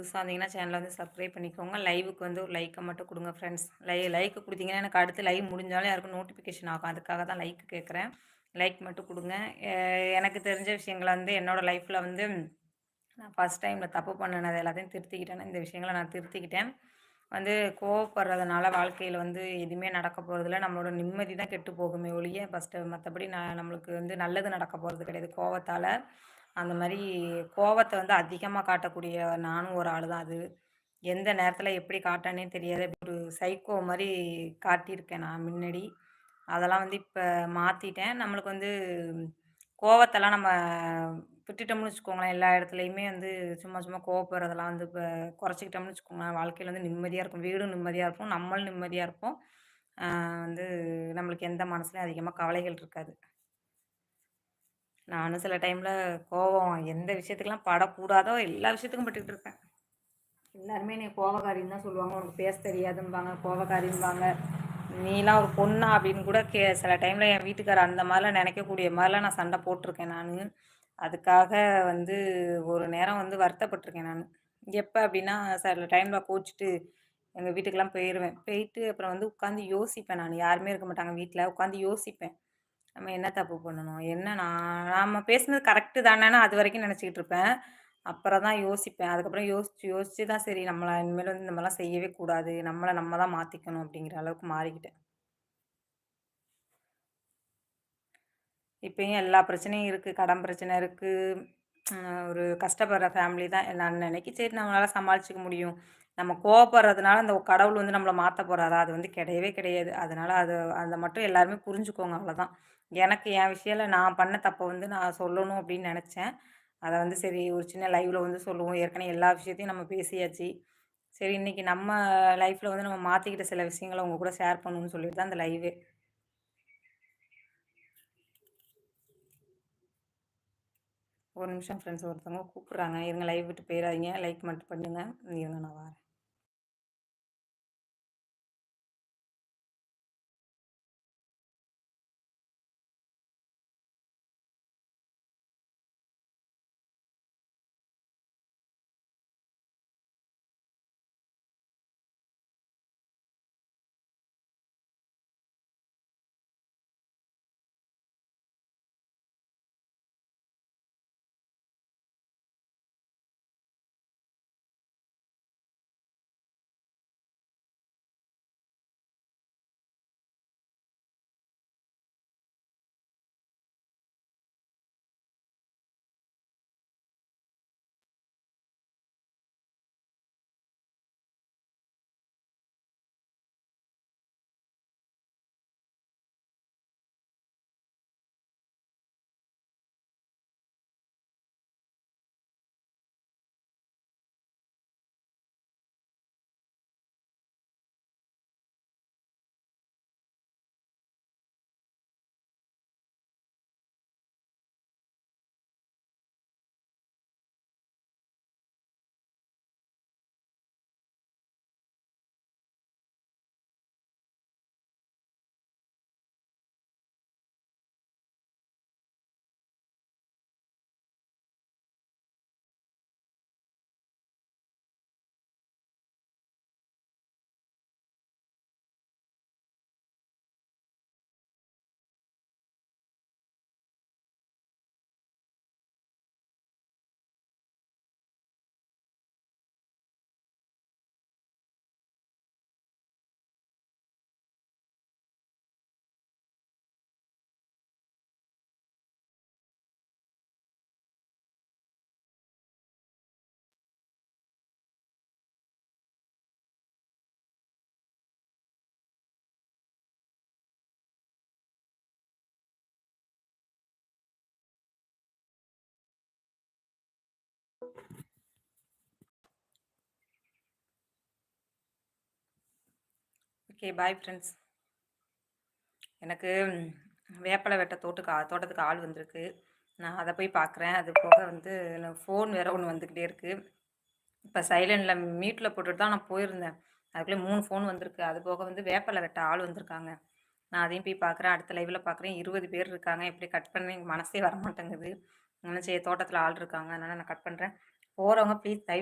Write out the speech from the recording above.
புதுசாக வந்தீங்கன்னா சேனலை வந்து சப்ஸ்கிரைப் பண்ணிக்கோங்க. லைவுக்கு வந்து ஒரு லைக்கை மட்டும் கொடுங்க ஃப்ரெண்ட்ஸ் லை லைக் கொடுத்தீங்கன்னா எனக்கு அடுத்து லைவ் முடிஞ்சாலும் யாருக்கும் நோட்டிஃபிகேஷன் ஆகும் அதுக்காக தான் லைக் கேட்குறேன் லைக் மட்டும் கொடுங்க. எனக்கு தெரிஞ்ச விஷயங்களை வந்து என்னோடய லைஃப்பில் வந்து நான் ஃபஸ்ட் டைமில் தப்பு பண்ணினது எல்லாத்தையும் திருத்திக்கிட்டேன் இந்த விஷயங்களை நான் திருத்திக்கிட்டேன். வந்து கோவப்படுறதுனால வாழ்க்கையில் வந்து எதுவுமே நடக்க போகிறதில்ல நம்மளோட நிம்மதி தான் கெட்டு போகுமே ஒழிய ஃபஸ்ட்டு மற்றபடி நான் நம்மளுக்கு வந்து நல்லது நடக்க போகிறது கிடையாது கோவத்தால். அந்த மாதிரி கோவத்தை வந்து அதிகமாக காட்டக்கூடிய நானும் ஒரு ஆள் தான் அது. எந்த நேரத்தில் எப்படி காட்டானே தெரியாது. ஒரு சைக்கோ மாதிரி காட்டியிருக்கேன் நான் முன்னாடி. அதெல்லாம் வந்து இப்போ மாற்றிட்டேன் நம்மளுக்கு வந்து கோவத்தெல்லாம் நம்ம விட்டுட்டோம்னு வச்சுக்கோங்களேன். எல்லா இடத்துலையுமே வந்து சும்மா சும்மா கோவப்படுறதெல்லாம் வந்து இப்போ குறைச்சிக்கிட்டோம்னு வச்சுக்கோங்களேன். வாழ்க்கையில் வந்து நிம்மதியாக இருக்கும். வீடும் நிம்மதியாக இருக்கும். நம்மளும் நிம்மதியாக இருப்போம். வந்து நம்மளுக்கு எந்த மனசுலையும் அதிகமாக கவலைகள் இருக்காது. நானும் சில டைமில் கோவம் எந்த விஷயத்துக்கெல்லாம் படக்கூடாதோ எல்லா விஷயத்துக்கும் பட்டுக்கிட்டு இருப்பேன். எல்லாருமே நீ கோவக்காரின்னு தான் சொல்லுவாங்க. உனக்கு பேச தெரியாதும்பாங்க கோபக்காரின்பாங்க நீலாம் ஒரு பொண்ணா அப்படின்னு கூட கே சில டைமில் என் வீட்டுக்காரர் அந்த மாதிரிலாம் நினைக்கக்கூடிய மாதிரிலாம் நான் சண்டை போட்டிருக்கேன் நான். அதுக்காக வந்து ஒரு நேரம் வந்து வருத்தப்பட்டிருக்கேன் நான். எப்போ அப்படின்னா சில டைமில் கோச்சிட்டு எங்கள் வீட்டுக்கெல்லாம் போயிடுவேன் போயிட்டு அப்புறம் வந்து உட்காந்து யோசிப்பேன் நான். யாருமே இருக்க மாட்டாங்க வீட்டில் உட்காந்து யோசிப்பேன். நம்ம என்ன தப்பு பண்ணணும்? என்ன நான் நாம் பேசுனது கரெக்டு தானேன்னு அது வரைக்கும் நினச்சிக்கிட்டு இருப்பேன். அப்புறம் தான் யோசிப்பேன். அதுக்கப்புறம் யோசிச்சு யோசிச்சு தான் சரி நம்மளை இனிமேல் வந்து இந்த மாதிரிலாம் செய்யவே கூடாது. நம்மளை நம்ம தான் மாற்றிக்கணும் அப்படிங்கிற அளவுக்கு மாறிக்கிட்டேன். இப்பயும் எல்லா பிரச்சனையும் இருக்குது கடன் பிரச்சனை இருக்குது ஒரு கஷ்டப்படுற ஃபேமிலி தான் நான் நினைக்கி சரி நம்மளால் சமாளிச்சிக்க முடியும். நம்ம கோவப்படுறதுனால அந்த கடவுள் வந்து நம்மளை மாற்ற போகிறாரா அது வந்து கிடையவே கிடையாது. அதனால் அது அதை மட்டும் எல்லாருமே புரிஞ்சுக்கோங்க அவ்வளோதான் எனக்கு என் விஷயத்தில் நான் பண்ண தப்பை வந்து நான் சொல்லணும் அப்படின்னு நினச்சேன். அதை வந்து சரி ஒரு சின்ன லைவில் வந்து சொல்லுவோம். ஏற்கனவே எல்லா விஷயத்தையும் நம்ம பேசியாச்சு. சரி இன்றைக்கி நம்ம லைஃப்பில் வந்து நம்ம மாற்றிக்கிட்ட சில விஷயங்களை உங்கள் கூட ஷேர் பண்ணணும்னு சொல்லிட்டு தான் அந்த லைவே ஒரு நிமிஷம் ஃப்ரெண்ட்ஸ் ஒருத்தவங்க கூப்பிட்றாங்க. இருங்க லைவ் விட்டு போயிடாதீங்க. லைக் மட்டும் பண்ணுங்கள் இருங்க நான் வரேன். ஓகே பாய் ஃப்ரெண்ட்ஸ் எனக்கு வேப்பலை வெட்ட தோட்டுக்கு தோட்டத்துக்கு ஆள் வந்திருக்கு. நான் அதை போய் பார்க்குறேன். அது போக வந்து ஃபோன் வேறு ஒன்று வந்துக்கிட்டே இருக்குது இப்போ சைலண்டில் மீட்டில் போட்டுட்டு தான் நான் போயிருந்தேன். அதுக்குள்ளே மூணு ஃபோன் வந்திருக்கு. அது போக வந்து வேப்பலை வெட்ட ஆள் வந்திருக்காங்க. நான் அதையும் போய் பார்க்குறேன். அடுத்த லைவில் பார்க்குறேன். இருபது பேர் இருக்காங்க. எப்படி கட் பண்ணி மனசே வரமாட்டேங்குது. நினச்சி செய்ய தோட்டத்தில் ஆள் இருக்காங்க. அதனால் நான் கட் பண்ணுறேன் போகிறவங்க ப்ளீஸ் தயவு